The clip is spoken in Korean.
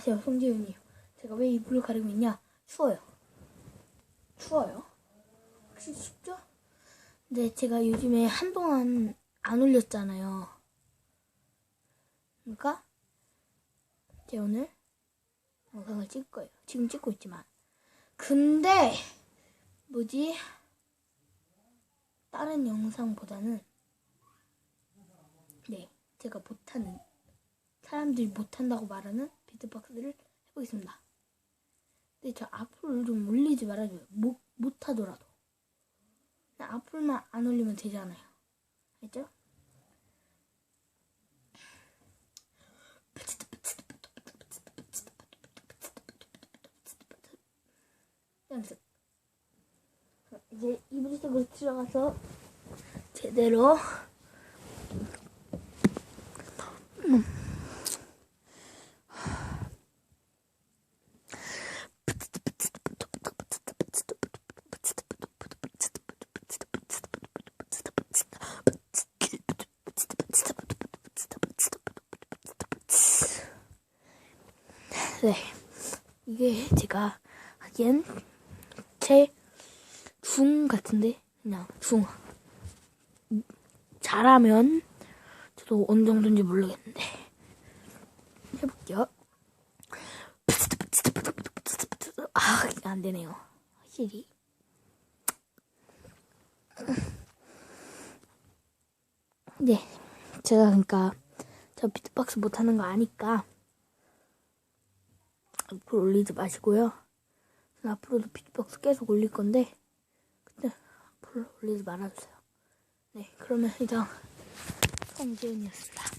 안녕하세요, 송재윤이요. 제가 왜 이불을 가리고 있냐? 추워요. 추워요? 혹시 춥죠? 근데 제가 요즘에 한동안 안 올렸잖아요. 그러니까 제가 오늘 영상을 찍을 거예요. 지금 찍고 있지만. 근데 뭐지? 다른 영상보다는 네, 제가 못하는 사람들이 못한다고 말하는 비트박스를 해보겠습니다. 근데 저 앞으로 좀 올리지 말아줘요. 못, 못하더라도. 앞으로만 안 올리면 되잖아요. 알죠? 연습. 이제 이불 속으로 들어가서 제대로 네. 이게 제가 하기엔 제중 같은데 그냥 중 잘하면 저도 어느 정도인지 모르겠는데 해볼게요. 아, 안 되네요. 확실히. 네, 제가 그러니까 저 비트박스 못하는 거 아니까 앞으로 올리지 마시고요. 앞으로도 비트박스 계속 올릴 건데 그때 앞으로 올리지 말아주세요. 네, 그러면 이상 성재윤이었습니다.